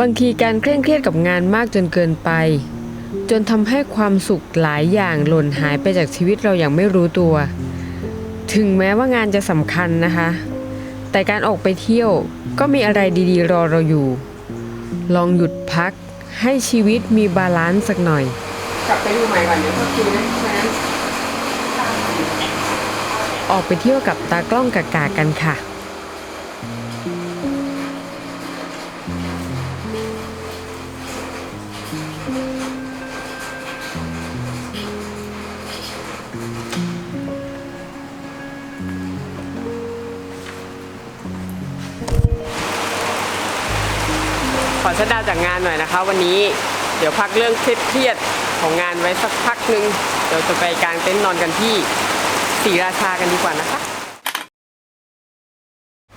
บางทีการเคร่งเครียดกับงานมากจนเกินไป จนทำให้ความสุขหลายอย่างหล่นหายไปจากชีวิตเราอย่างไม่รู้ตัว ถึงแม้ว่างานจะสำคัญนะคะ แต่การออกไปเที่ยวก็มีอะไรดีๆ รอเราอยู่ ลองหยุดพักให้ชีวิตมีบาลานซ์สักหน่อย กลับไปดูใหม่ก่อนเดี๋ยวเขาคิวนะฉะนั้นออกไปเที่ยวกับตากล้องกากากันค่ะ ขอชัดดาวจากงานหน่อยนะคะ วันนี้เดี๋ยวพักเรื่องเครียดๆของงานไว้สักพักหนึ่งเดี๋ยวจะไปกางเต็นท์นอนกันที่ศรีราชากันดีกว่านะคะ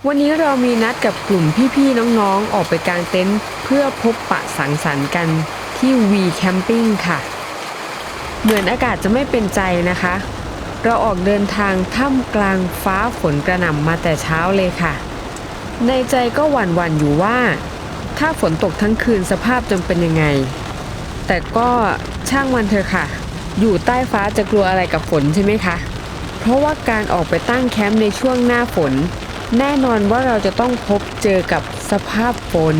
วันนี้เรามีนัดกับกลุ่มพี่ๆน้องๆ ออกไปกางเต็นท์เพื่อพบปะสังสรรค์กันที่วีแคมปิ้งค่ะ เหมือนอากาศจะไม่เป็นใจนะคะ เราออกเดินทางท่ามกลางฟ้าฝนกระหน่ำมาแต่เช้าเลยค่ะ ในใจก็หวั่นๆอยู่ว่า ถ้าฝนตกทั้งคืนสภาพจะเป็นยังไง แต่ก็ช่างมันเถอะค่ะ อยู่ใต้ฟ้าจะกลัวอะไรกับฝนใช่ไหมคะ เพราะว่าการออกไปตั้งแคมป์ในช่วงหน้าฝน แน่นอนว่าเราจะต้องพบเจอกับสภาพฝน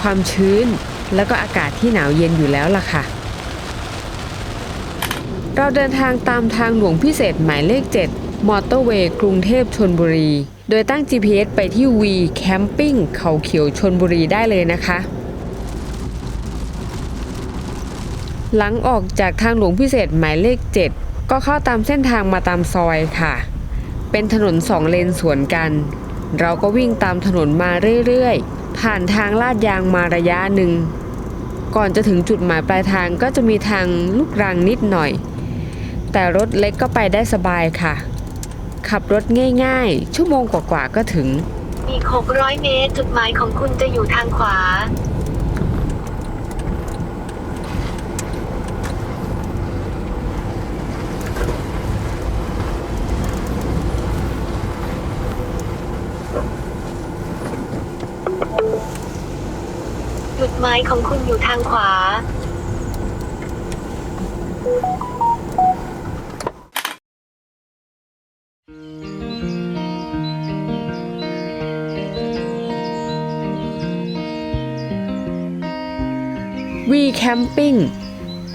ความชื้น แล้วก็อากาศที่หนาวเย็นอยู่แล้วล่ะค่ะ เราเดินทางตามทางหลวงพิเศษหมายเลข 7 มอเตอร์เวย์กรุงเทพชนบุรี โดยตั้ง GPS ไปที่ V Camping เขาเขียวชนบุรีได้เลยนะคะ หลังออกจากทางหลวงพิเศษหมายเลข 7 ก็เข้าตามเส้นทางมาตามซอยค่ะ เป็นถนนสองเลนสวนกัน เราก็วิ่งตามถนนมาเรื่อยๆ ผ่านทางลาดยางมาระยะหนึ่ง ก่อนจะถึงจุดหมายปลายทางก็จะมีทางลูกรังนิดหน่อย แต่รถเล็กก็ไปได้สบายค่ะ ขับรถง่ายๆ ชั่วโมงกว่าๆก็ถึง อีก 600 เมตร จุดหมายของคุณจะอยู่ทางขวา จุดหมายของคุณอยู่ทางขวา วีแคมปิ้ง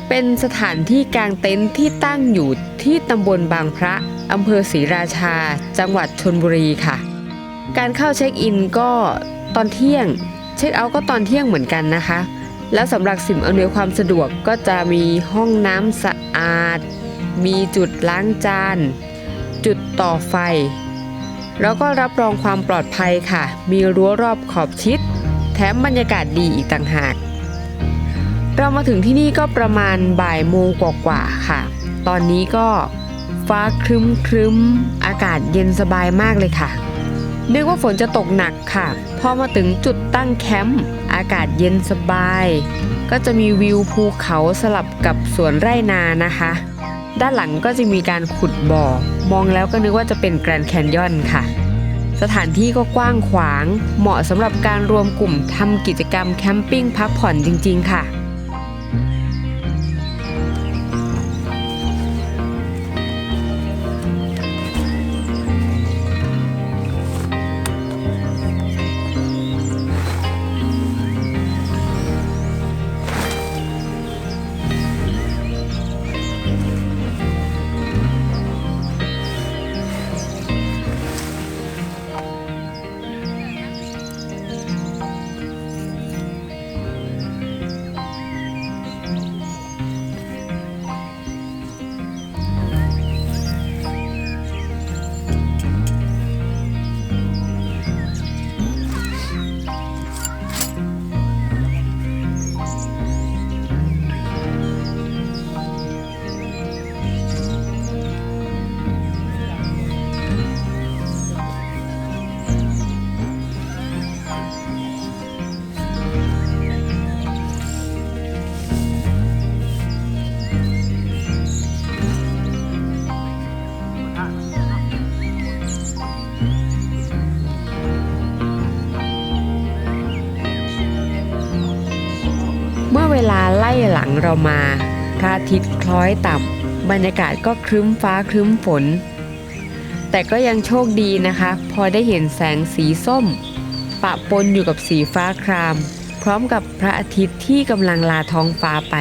เป็นสถานที่กางเต็นท์ที่ตั้งอยู่ที่ตำบลบางพระอำเภอศรีราชา จังหวัดชนบุรีค่ะ การเข้าเช็คอินก็ตอนเที่ยง เช็คเอาท์ก็ตอนเที่ยงเหมือนกันนะคะ แล้วสำหรับสิ่งอำนวยความสะดวกก็จะมีห้องน้ำสะอาด มีจุดล้างจาน จุดต่อไฟ แล้วก็รับรองความปลอดภัยค่ะ มีรั้วรอบขอบชิด แถมบรรยากาศดีอีกต่างหาก เรามาถึงที่นี่ก็ประมาณบ่ายโมงกว่าๆค่ะ ตอนนี้ก็ฟ้าครึ้มครึ้มอากาศเย็นสบายมากเลยค่ะ นึกว่าฝนจะตกหนักค่ะ พอมาถึงจุดตั้งแคมป์อากาศเย็นสบาย ก็จะมีวิวภูเขาสลับกับสวนไร่นานะคะ ด้านหลังก็จะมีการขุดบ่อ มองแล้วก็นึกว่าจะเป็นแกรนด์แคนยอนค่ะ สถานที่ก็กว้างขวาง เหมาะสำหรับการรวมกลุ่มทำกิจกรรมแคมปิ้งพักผ่อนจริง ๆ ค่ะ หลังเรามา พระอาทิตย์คล้อยต่ำบรรยากาศก็ครึ้มฟ้าครึ้มฝน แต่ก็ยังโชคดีนะคะ พอได้เห็นแสงสีส้ม ปะปนอยู่กับสีฟ้าคราม พร้อมกับพระอาทิตย์ที่กำลังลาท้องฟ้าไป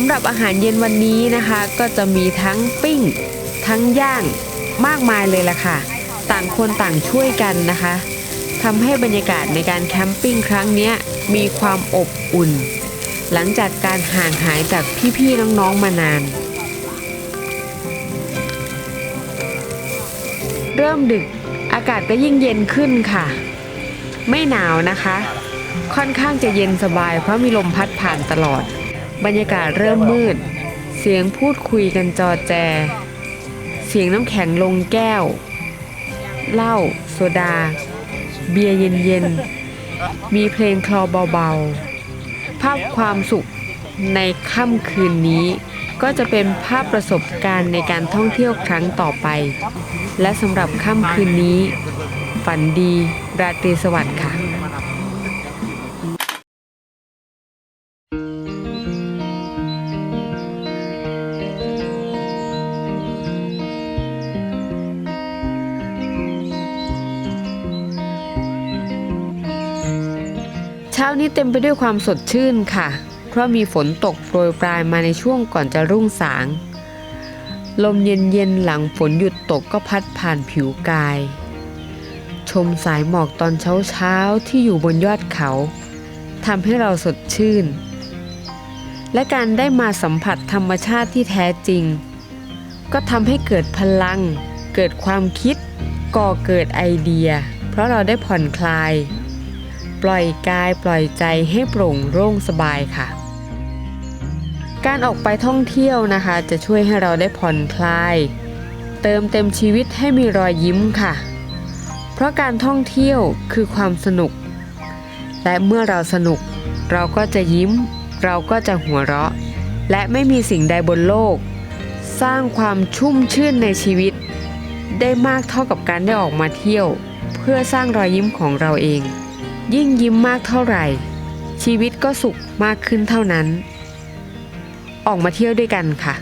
ำหรับอาหารเย็นวันนี้นะคะ ก็จะมีทั้งปิ้ง ทั้งย่างมากมายเลยล่ะค่ะ ต่างคนต่างช่วยกันนะคะทำให้บรรยากาศในการแคมปิ้งครั้งนี้มีความอบอุ่น หลังจากการห่างหายจากพี่ๆน้องๆมานาน เริ่มดึกอากาศก็ยิ่งเย็นขึ้นค่ะ ไม่หนาวนะคะ ค่อนข้างจะเย็นสบายเพราะมีลมพัดผ่านตลอด บรรยากาศเริ่มมืด เสียงพูดคุยกันจอแจ เสียงน้ำแข็งลงแก้ว เหล้าโซดา เบียร์เย็นๆ มีเพลงคลอเบาๆ ภาพความสุขในค่ำคืนนี้ ก็จะเป็นภาพประสบการณ์ในการท่องเที่ยวครั้งต่อไป และสำหรับค่ำคืนนี้ ฝันดี ราตรีสวัสดิ์ค่ะ เช้านี้เต็มไปด้วยความสดชื่นค่ะ เพราะมีฝนตกโปรยปลายมาในช่วงก่อนจะรุ่งสาง ลมเย็นๆหลังฝนหยุดตกก็พัดผ่านผิวกาย ชมสายหมอกตอนเช้าๆที่อยู่บนยอดเขาทำให้เราสดชื่น และการได้มาสัมผัสธรรมชาติที่แท้จริง ก็ทำให้เกิดพลัง เกิดความคิด ก่อเกิดไอเดีย เพราะเราได้ผ่อนคลาย ปล่อยกายปล่อยใจให้โปร่งโล่งสบายค่ะ การออกไปท่องเที่ยวนะคะ จะช่วยให้เราได้ผ่อนคลาย เติมเต็มชีวิตให้มีรอยยิ้มค่ะ เพราะการท่องเที่ยวคือความสนุก และเมื่อเราสนุก เราก็จะยิ้ม เราก็จะหัวเราะ และไม่มีสิ่งใดบนโลก สร้างความชุ่มชื่นในชีวิต ได้มากเท่ากับการได้ออกมาเที่ยว เพื่อสร้างรอยยิ้มของเราเอง ยิ่งยิ้มมากเท่าไหร่ ชีวิตก็สุขมากขึ้นเท่านั้น ออกมาเที่ยวด้วยกันค่ะ